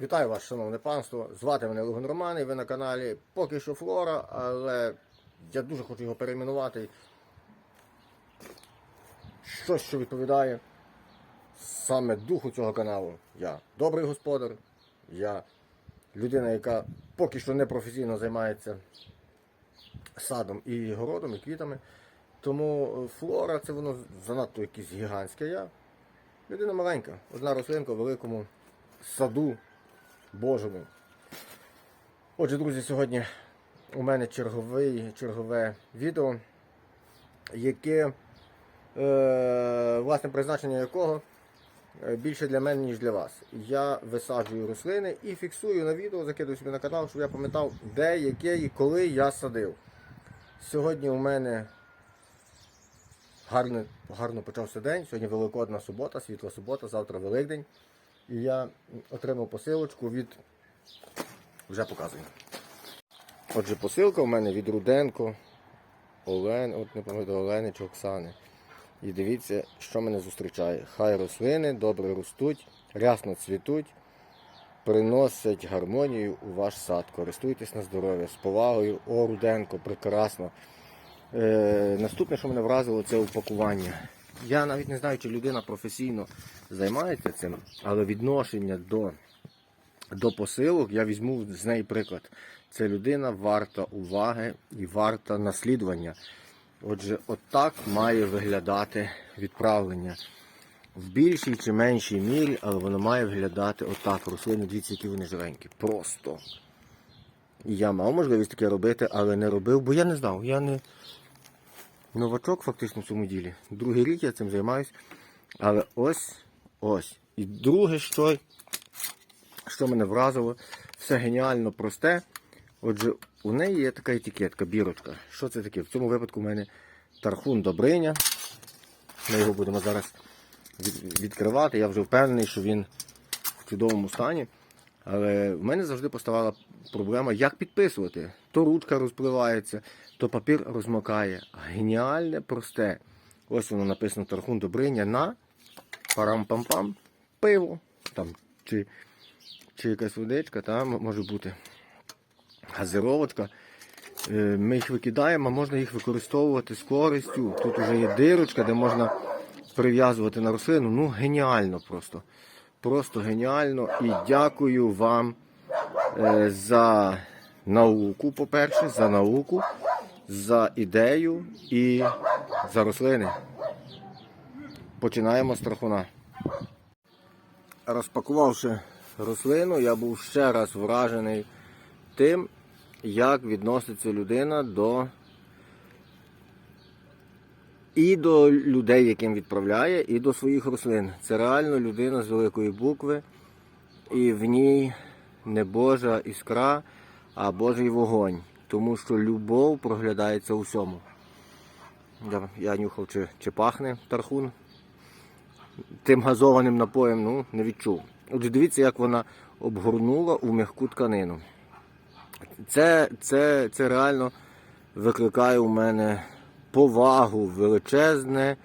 Вітаю вас, шановне панство. Звати мене Луган Роман, і ви на каналі поки що Флора, але я дуже хочу його перейменувати. Щось, що відповідає саме духу цього каналу. Я добрий господар, я людина, яка поки що не професійно займається садом і городом, і квітами. Тому флора це воно занадто якесь гігантське. Я людина маленька, одна рослинка в великому саду Божому. Отже, друзі, сьогодні у мене черговий, чергове відео, яке, е, власне, призначення якого е, більше для мене, ніж для вас. Я висаджую рослини і фіксую на відео, закидую собі на канал, щоб я пам'ятав, де, яке і коли я садив. Сьогодні у мене гарно, гарно почався день. Сьогодні Великодна субота, світла субота, завтра Великдень. І я отримав посилочку від. Вже показую. Отже, посилка у мене від Руденко, Олен, от не пам'ятаю, Олени чи Оксани. І дивіться, що мене зустрічає. Хай рослини добре ростуть, рясно цвітуть, приносять гармонію у ваш сад. Користуйтесь на здоров'я. З повагою, о, Руденко, прекрасно. Е, наступне, що мене вразило, це упакування. Я навіть не знаю, чи людина професійно займається цим, але відношення до, до посилок я візьму з неї приклад. Це людина варта уваги і варта наслідування. Отже, отак має виглядати відправлення. В більшій чи меншій мірі, але воно має виглядати отак. Рослини, дивіться, які вони живенькі. Просто. І я мав можливість таке робити, але не робив, бо я не знав. Я не новачок фактично в цьому ділі. Другий рік я цим займаюсь. Але ось ось. І друге, що, що мене вразило, все геніально просте. Отже, у неї є така етикетка, бірочка. Що це таке? В цьому випадку у мене тархун Добриня. Ми його будемо зараз відкривати. Я вже впевнений, що він в чудовому стані. Але в мене завжди поставала проблема, як підписувати. То ручка розпливається, то папір розмокає. Геніальне, просте. Ось воно написано Тархун Добриня на парам-пам-пам, пиво. Там, чи, чи якась водичка, там може бути газировочка. Е, Ми їх викидаємо, можна їх використовувати з користю. Тут вже є дирочка, де можна прив'язувати на рослину. Ну, геніально просто. Просто геніально. І дякую вам е, за науку, по-перше, за науку, за ідею і за рослини. Починаємо з трахуна. Розпакувавши рослину, я був ще раз вражений тим, як відноситься людина до і до людей, яким відправляє, і до своїх рослин. Це реально людина з великої букви, і в ній не Божа іскра, а Божий вогонь. Тому що любов проглядається у всьому. Я, я нюхав, чи, чи пахне тархун тим газованим напоєм, ну, не відчув. Отже, дивіться, як вона обгорнула у м'яку тканину. Це, це, це реально викликає у мене повагу, величезне,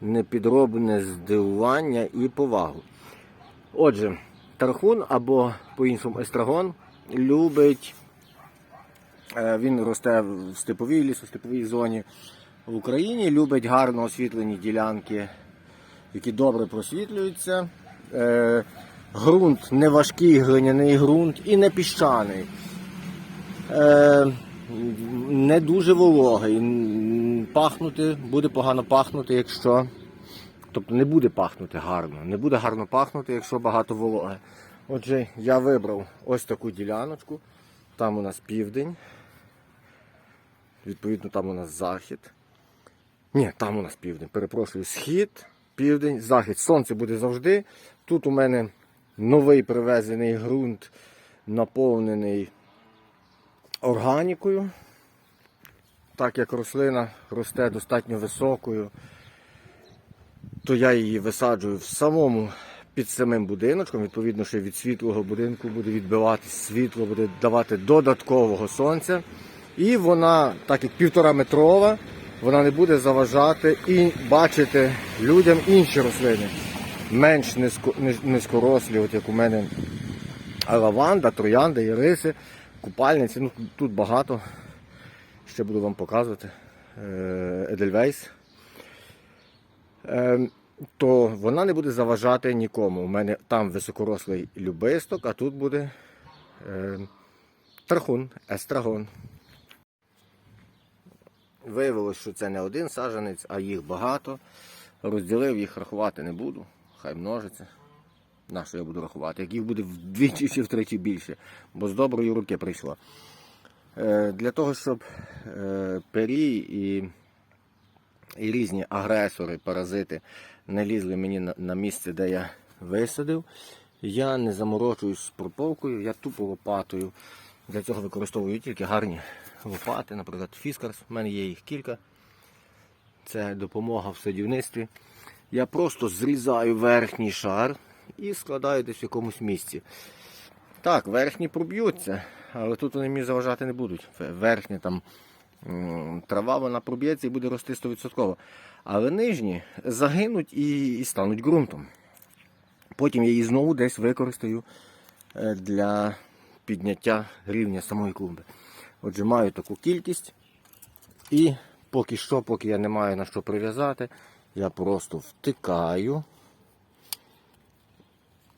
непідробне здивування і повагу. Отже, тархун або по-іншому естрагон любить, е, він росте в степовій лісостеповій зоні в Україні, любить гарно освітлені ділянки, які добре просвітлюються. Е, Грунт не важкий глиняний ґрунт і не піщаний. Е, не дуже вологий. Пахнути буде погано пахнути, якщо. Тобто не буде пахнути гарно. Не буде гарно пахнути, якщо багато вологи. Отже, я вибрав ось таку діляночку. Там у нас південь. Відповідно, там у нас захід. Ні, там у нас південь. Перепрошую, схід, південь, захід. Сонце буде завжди. Тут у мене новий привезений ґрунт, наповнений органікою. Так як рослина росте достатньо високою, то я її висаджую в самому під самим будиночком. Відповідно, що від світлого будинку буде відбивати світло, буде давати додаткового сонця. І вона, так як півтора метрова, вона не буде заважати і бачити людям інші рослини. Менш низько- низькорослі, от як у мене лаванда, троянди, іриси, купальниці. Ну, тут багато. Ще буду вам показувати. Едельвейс. Е, То вона не буде заважати нікому. У мене там високорослий любисток, а тут буде е, тархун, естрагон. Виявилось, що це не один саджанець, а їх багато. Розділив їх рахувати не буду. Хай множиться. На що я буду рахувати? Як їх буде вдвічі чи втричі більше, бо з доброї руки прийшло. Е, Для того, щоб е, пері і, і різні агресори, паразити не лізли мені на, на місце, де я висадив, я не заморочуюсь з прополкою, я тупо лопатою. Для цього використовую тільки гарні лопати, наприклад, фіскарс. У мене є їх кілька. Це допомога в садівництві. Я просто зрізаю верхній шар і складаю десь в якомусь місці. Так, верхні проб'ються, але тут вони мені заважати не будуть. Верхня там трава вона проб'ється і буде рости 100%. Але нижні загинуть і, і стануть ґрунтом. Потім я її знову десь використаю е, для підняття рівня самої клумби. Отже, маю таку кількість. І поки що, поки я не маю на що прив'язати, я просто втикаю.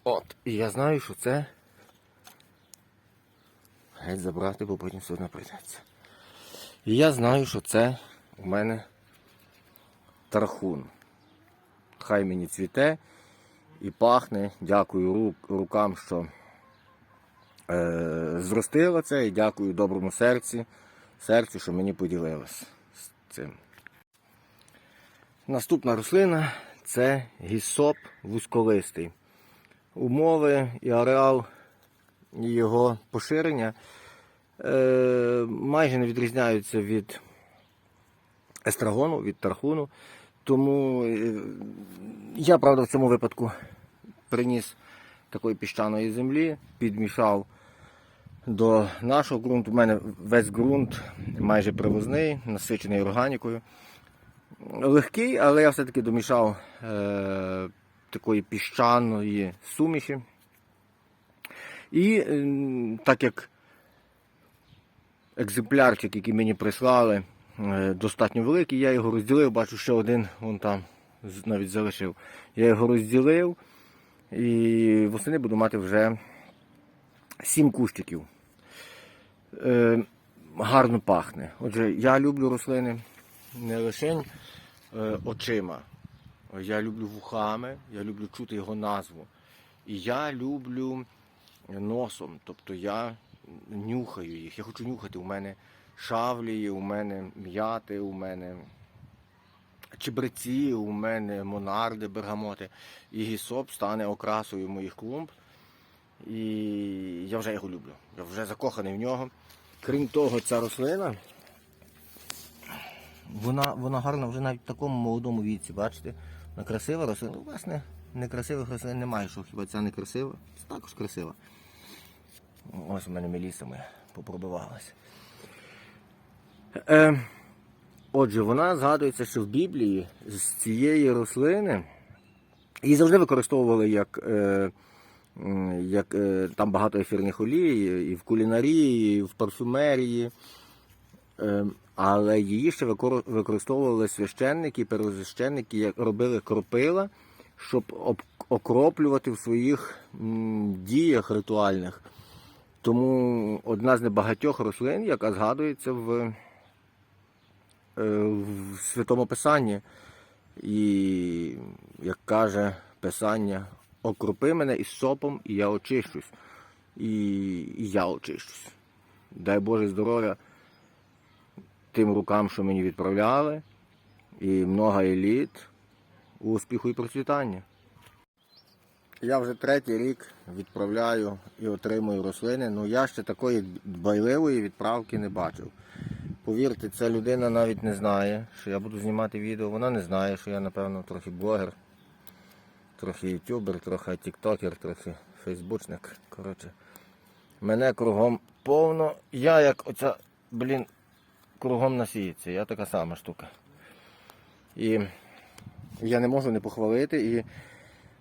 От, і я знаю, що це геть забрати, бо потім все одно прийдеться. І я знаю, що це у мене тархун. Хай мені цвіте і пахне. Дякую рукам, що е, зростила це, і дякую доброму серці, серцю, що мені поділилось з цим. Наступна рослина це гісоп вузьколистий. Умови і ареал його поширення е, майже не відрізняються від естрагону, від тархуну. Тому е, я, правда, в цьому випадку приніс такої піщаної землі, підмішав до нашого ґрунту. У мене весь ґрунт майже привозний, насичений органікою. Легкий, але я все-таки домішав е, такої піщаної суміші. І е, так як екземплярчик, який мені прислали, е, достатньо великий, я його розділив, бачу, що один вон там навіть залишив. Я його розділив і восени буду мати вже 7 кущиків. Е, гарно пахне. Отже, я люблю рослини не лише е, очима. Я люблю вухами, я люблю чути його назву. І я люблю носом. Тобто я нюхаю їх. Я хочу нюхати. У мене шавлії, у мене м'яти, у мене чебреці, у мене монарди, бергамоти. І гісоп стане окрасою моїх клумб. І я вже його люблю. Я вже закоханий в нього. Крім того, ця рослина. Вона, вона гарна вже навіть в такому молодому віці, бачите? Вона красива рослина. Ну, власне, некрасивих рослин немає, що хіба ця не красива? Це також красива. Ось у мене меліса моя попробивалася. Е, отже, вона згадується, що в Біблії з цієї рослини її завжди використовували як, е, як е, там багато ефірних олій, і в кулінарії, і в парфюмерії. Е, але її ще використовували священники, первосвященники, як робили кропила, щоб окроплювати в своїх діях ритуальних. Тому одна з небагатьох рослин, яка згадується в, е, в Святому Писанні. І, як каже Писання, окропи мене із сопом, і я очищусь. І, і я очищусь. Дай Боже здоров'я тим рукам, що мені відправляли, і много еліт, успіху і процвітання. Я вже третій рік відправляю і отримую рослини. Ну я ще такої дбайливої відправки не бачив. Повірте, ця людина навіть не знає, що я буду знімати відео. Вона не знає, що я, напевно, трохи блогер, трохи ютубер, трохи тіктокер, трохи фейсбучник. Коротше, мене кругом повно. Я як оця, блін, кругом насіється. Я така сама штука. І я не можу не похвалити. І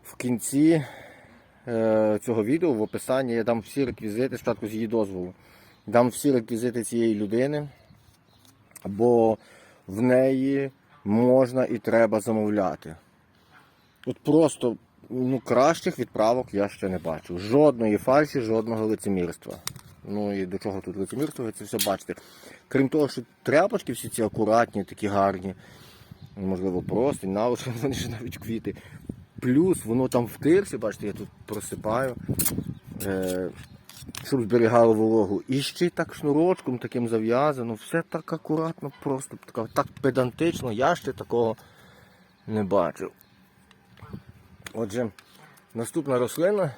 в кінці е, цього відео в описанні я дам всі реквізити, спочатку з її дозволу. Дам всі реквізити цієї людини, бо в неї можна і треба замовляти. От просто ну, кращих відправок я ще не бачив. Жодної фальші, жодного лицемірства. Ну і до чого тут лицемірство, ви це все бачите. Крім того, що тряпочки всі ці акуратні, такі гарні, можливо, просто, навіть вони ж навіть квіти. Плюс воно там в тирсі, бачите, я тут просипаю, е, щоб зберігало вологу. І ще так шнурочком таким зав'язано, все так акуратно, просто так, так педантично, я ще такого не бачив. Отже, наступна рослина,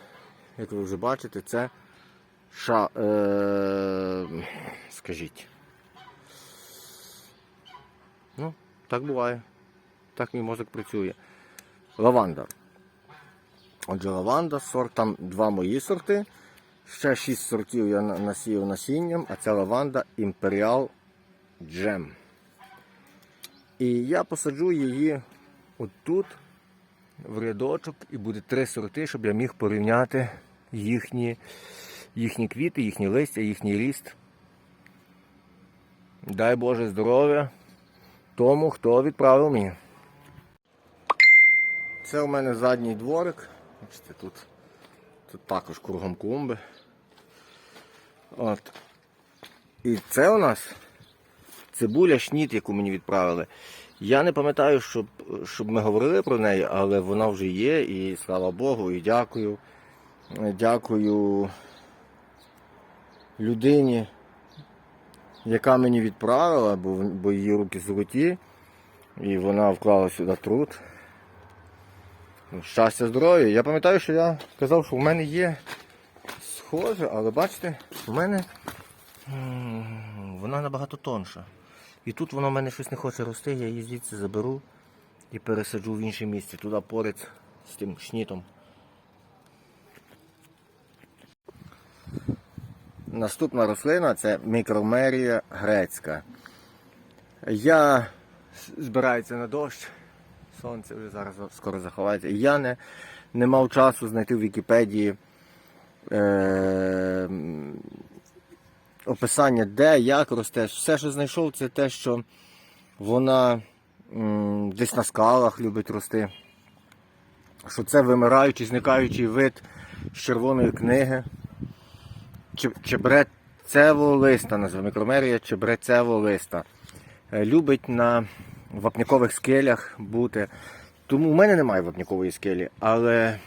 як ви вже бачите, це ша, е, скажіть. Ну, так буває. Так мій мозок працює. Лаванда. Отже, лаванда, сорт, там два мої сорти. Ще шість сортів я на- насіяв насінням, а це лаванда Imperial Gem. І я посаджу її отут, в рядочок, і буде три сорти, щоб я міг порівняти їхні, їхні квіти, їхні листя, їхній ріст. Дай Боже здоров'я тому, хто відправив мені. Це у мене задній дворик. Бачите, тут, тут також кругом клумби. От. І це у нас цибуля шніт, яку мені відправили. Я не пам'ятаю, щоб, щоб ми говорили про неї, але вона вже є, і слава Богу, і дякую. Дякую людині, яка мені відправила, бо, бо її руки золоті, і вона вклала сюди труд. Щастя, здоров'я. Я пам'ятаю, що я казав, що в мене є схоже, але бачите, в мене вона набагато тонша. І тут воно в мене щось не хоче рости, я її звідси заберу і пересаджу в інше місце, туди поряд з тим шнітом. Наступна рослина це мікромерія грецька. Я збирається на дощ, сонце вже зараз скоро заховається. Я не, не мав часу знайти в Вікіпедії е, описання, де, як росте. Все, що знайшов, це те, що вона м, десь на скалах любить рости. Що це вимираючий, зникаючий вид з червоної книги. Че- Чебрецево листа, називаємо мікромерія чебрецево листа. Е, Любить на вапнякових скелях бути. Тому в мене немає вапнякової скелі, але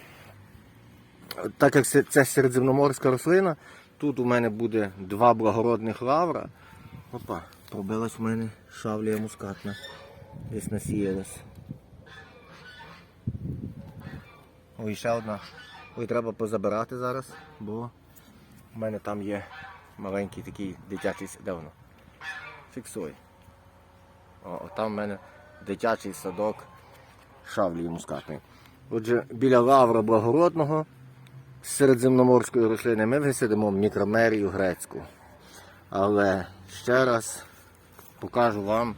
так як це, середземноморська рослина, тут у мене буде два благородних лавра. Опа, пробилась у мене шавлія мускатна. Десь насіялась. Ой, ще одна. Ой, треба позабирати зараз, бо у мене там є маленький такий дитячий де воно? Фіксуй. О, там в мене дитячий садок шавлії мускатної. Отже, біля лавра благородного з середземноморської рослини ми висадимо мікромерію грецьку. Але ще раз покажу вам,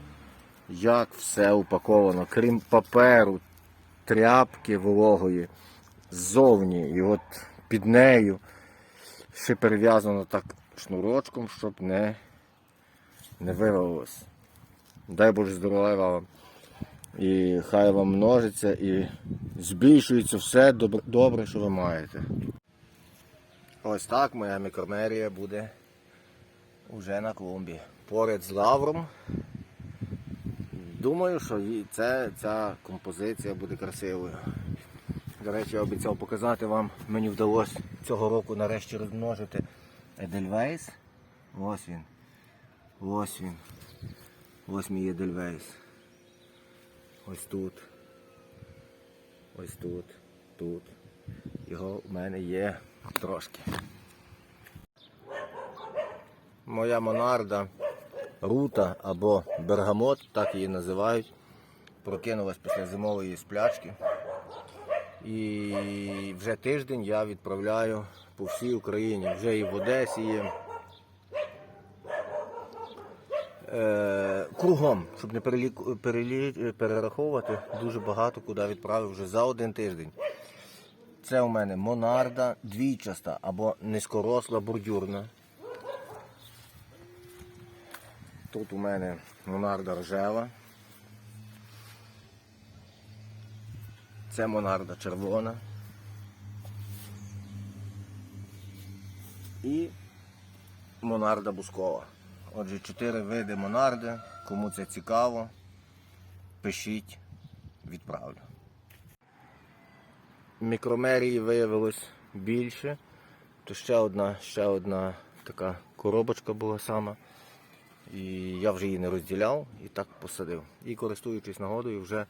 як все упаковано, крім паперу, тряпки вологої, ззовні і от під нею ще перев'язано так шнурочком, щоб не, не вирвалося. Дай Боже здоров'я вам. І хай вам множиться і збільшується все добре, що ви маєте. Ось так моя мікромерія буде вже на клумбі. Поряд з лавром. Думаю, що це, ця композиція буде красивою. До речі, я обіцяв показати вам, мені вдалося цього року нарешті розмножити Едельвейс. Ось він. Ось він. Ось мій Едельвейс. Ось тут. Ось тут. Тут. Його в мене є трошки. Моя монарда рута або бергамот, так її називають. Прокинулась після зимової сплячки. І вже тиждень я відправляю по всій Україні. Вже і в Одесі є. Е, кругом, щоб не перелік, перелі, перераховувати, дуже багато куди відправив вже за один тиждень. Це у мене монарда двійчаста або низькоросла бордюрна. Тут у мене монарда рожева. Це монарда червона. І монарда бускова. Отже, чотири види монарди. Кому це цікаво, пишіть, відправлю. Мікромерії виявилось більше. То ще одна, ще одна така коробочка була сама. І я вже її не розділяв і так посадив. І користуючись нагодою, вже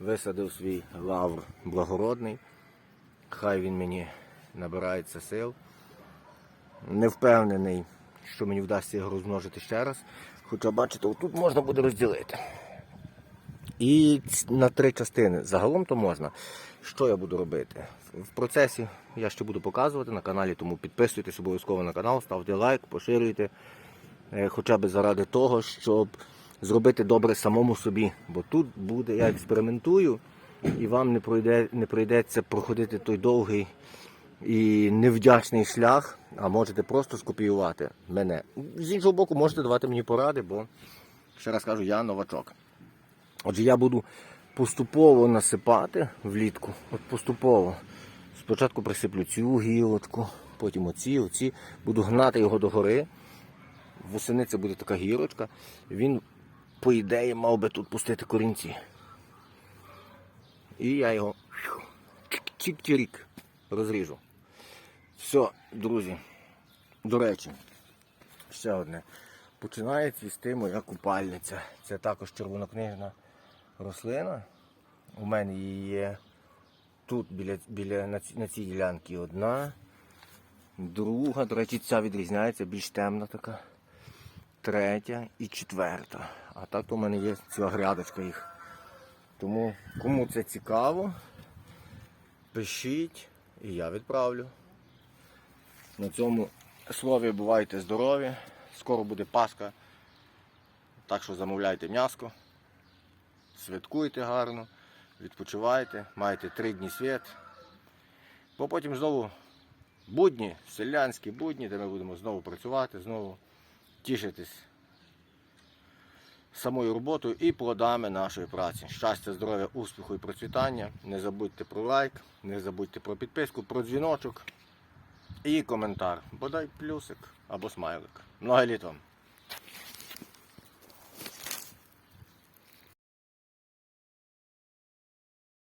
висадив свій лавр благородний. Хай він мені набирається сил. Не впевнений, що мені вдасться його розмножити ще раз. Хоча, бачите, тут можна буде розділити. І на три частини. Загалом то можна. Що я буду робити? В процесі я ще буду показувати на каналі, тому підписуйтесь обов'язково на канал, ставте лайк, поширюйте. Е, Хоча б заради того, щоб зробити добре самому собі. Бо тут буде, я експериментую, і вам не, пройде, не прийдеться проходити той довгий і невдячний шлях, а можете просто скопіювати мене. З іншого боку, можете давати мені поради, бо, ще раз кажу, я новачок. Отже, я буду поступово насипати влітку. От поступово. Спочатку присиплю цю гілочку, потім оці, оці. Буду гнати його догори. Восени це буде така гірочка. Він, по ідеї, мав би тут пустити корінці. І я його чик-чирік розріжу. Все, друзі. До речі, ще одне. Починає цвісти моя купальниця. Це також червонокнижна рослина. У мене її є тут біля, біля, на, ці- на цій ділянці одна. Друга, до речі, ця відрізняється, більш темна така. Третя і четверта. А так у мене є ціла грядочка їх. Тому кому це цікаво, пишіть і я відправлю. На цьому слові бувайте здорові. Скоро буде Пасха. Так що замовляйте м'яско. Святкуйте гарно, відпочивайте, маєте три дні свят. Бо потім знову будні, селянські будні, де ми будемо знову працювати, знову тішитись самою роботою і плодами нашої праці. Щастя, здоров'я, успіху і процвітання. Не забудьте про лайк, не забудьте про підписку, про дзвіночок і коментар. Бодай плюсик або смайлик. Много літ вам!